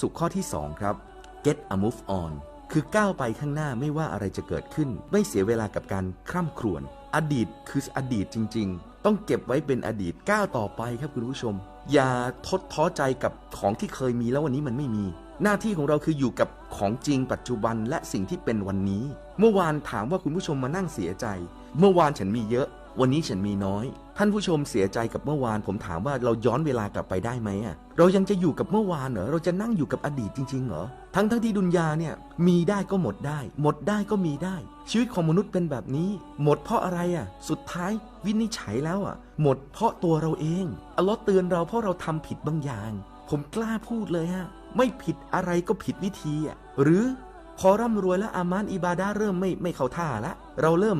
สู่ข้อที่ 2 ครับ get a move on คือก้าวไปข้างหน้าไม่ว่าอะไรจะเกิดขึ้น ไม่เสียเวลากับการคร่ำครวญอดีตคืออดีตจริง ๆ ต้องเก็บไว้เป็นอดีตก้าวต่อไปครับคุณผู้ชม อย่าทดท้อใจกับของที่เคยมีแล้ววันนี้มันไม่มี หน้าที่ของเราคืออยู่กับของจริงปัจจุบันและสิ่งที่เป็นวันนี้ เมื่อวานถามว่าคุณผู้ชมมานั่งเสียใจ เมื่อวานฉันมีเยอะ วันนี้ฉันมีน้อย ท่านผู้ชมเสียใจกับเมื่อวาน ผมถามว่าเราย้อนเวลากลับไปได้ไหมอะ เรายังจะอยู่กับเมื่อวานเหรอ เราจะนั่งอยู่กับอดีตจริงๆเหรอ ทั้งทั้งที่ดุนยาเนี่ยมีได้ก็หมดได้ หมดได้ก็มีได้ ชีวิตของมนุษย์เป็นแบบนี้ หมดเพราะอะไรอะ สุดท้ายวินิจฉัยแล้วอะ หมดเพราะตัวเราเอง อัลลอฮ์เตือนเราเพราะเราทำผิดบางอย่าง ผมกล้าพูดเลยฮะ ไม่ผิดอะไรก็ผิดวิธีอะ หรือพอร่ำรวยแล้วอามานอิบาดาเริ่มไม่ไม่เข้าท่าละ เราเริ่ม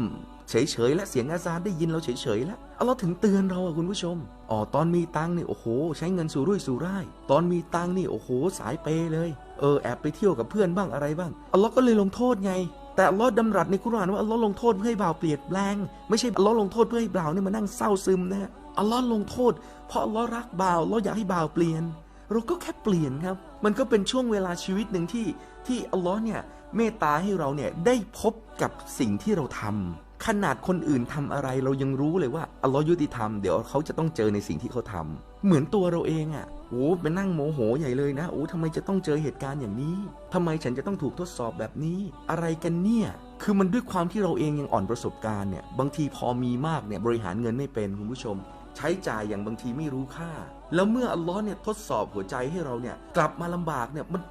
เฉยๆและเสียงอาซานได้ยินเราเฉยๆแล้วเราถึงเตือนเราอะคุณผู้ชมอ๋อตอนมีตังนี่โอ้โห ใช้เงินสู่รุ่ยสู่ร่าย ตอนมีตังนี่โอ้โห สายเปย์เลยเออแอบไปเที่ยวกับเพื่อนบ้างอะไรบ้างอัลลอฮ์ก็เลยลงโทษไง แต่อัลลอฮ์ดำรัสในกุรานว่าอัลลอฮ์ลงโทษเพื่อให้บ่าวเปลี่ยนแปลง ไม่ใช่อัลลอฮ์ลงโทษเพื่อให้บ่าวเนี่ยมานั่งเศร้าซึมนะฮะอัลลอฮ์ลงโทษ เพราะอัลลอฮ์รักบ่าวอัลลอฮ์อยากให้บ่าวเปลี่ยน เราก็แค่เปลี่ยนครับ มันก็เป็นช่วงเวลาชีวิตหนึ่งที่ที่อัลลอฮ์เนี่ยเมตตาให้เราเนี่ยได้พบกับสิ่งที่เราทำ ขนาดคนอื่นทำอะไรเรายังรู้เลยว่าอัลลอฮ์ยุติธรรมเดี๋ยวเขาจะต้องเจอในสิ่งที่เขาทำเหมือนตัวเราเองอะ่ะโอ้ไปนั่งโมโหใหญ่เลยนะโอ้ทำไมจะต้องเจอเหตุการณ์อย่างนี้ทำไมฉันจะต้องถูกทดสอบแบบนี้ อะไรกันเนี่ย คือมันด้วยความที่เราเองยังอ่อนประสบการณ์เนี่ยบางทีพอมีมากเนี่ยบริหารเงินไม่เป็นคุณผู้ชม ใช้จ่ายอย่างบางทีไม่รู้ค่า แล้วเมื่ออัลลอฮ์เนี่ยทดสอบหัวใจให้เราเนี่ยกลับมาลำบากเนี่ยมัน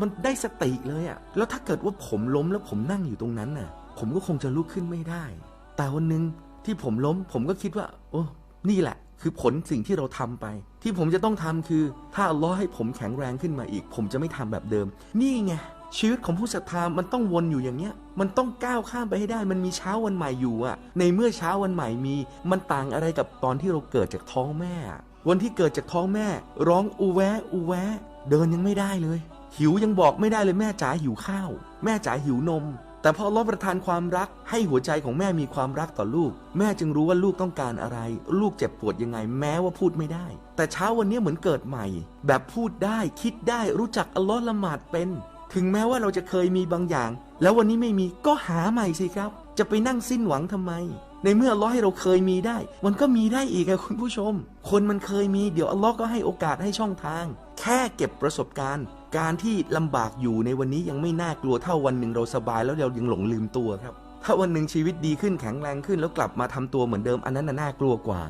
มันได้สติเลยอะแล้วถ้าเกิดว่าผมล้มแล้วผมนั่งอยู่ตรงนั้นน่ะ ผมก็คงจะลุกขึ้นไม่ได้ แต่วันหนึ่งที่ผมล้ม ผมก็คิดว่า โอ้นี่แหละ คือผลสิ่งที่เราทำไป ที่ผมจะต้องทำคือ ถ้าอัลลอฮ์ให้ผมแข็งแรงขึ้นมาอีก ผมจะไม่ทำแบบเดิม นี่ไงชีวิตของผู้ศรัทธามันต้องวนอยู่อย่างเงี้ย มันต้องก้าวข้ามไปให้ได้ มันมีเช้าวันใหม่อยู่อะในเมื่อเช้าวันใหม่มี มันต่างอะไรกับตอนที่เราเกิดจากท้องแม่ วันที่เกิดจากท้องแม่ ร้องอูแวะอูแวะเดินยังไม่ได้เลย หิวยังบอกไม่ได้เลยแม่จ๋าหิวข้าว แม่จ๋าหิวนม แต่พอรับประทานความรักให้หัวใจของแม่มีความรักต่อลูก แม่จึงรู้ว่าลูกต้องการอะไร ลูกเจ็บปวดยังไงแม้ว่าพูดไม่ได้ แต่เช้าวันนี้เหมือนเกิดใหม่ แบบพูดได้คิดได้รู้จักอัลลอฮ์ละหมาดเป็น ถึงแม้ว่าเราจะเคยมีบางอย่าง แล้ววันนี้ไม่มีก็หาใหม่สิครับ จะไปนั่งสิ้นหวังทำไม ในเมื่ออัลลอฮ์ให้เราเคยมีได้ มันก็มีได้อีกอะคุณผู้ชม คนมันเคยมีเดี๋ยวอัลลอฮ์ก็ให้โอกาสให้ช่องทาง แค่เก็บประสบการณ์ การที่ลำบากอยู่ในวันนี้ยังไม่น่ากลัวเท่าวันหนึ่งเราสบายแล้วเรายังหลงลืมตัวครับ ถ้าวันหนึ่งชีวิตดีขึ้นแข็งแรงขึ้นแล้วกลับมาทำตัวเหมือนเดิมอันนั้นน่ะน่ากลัวกว่า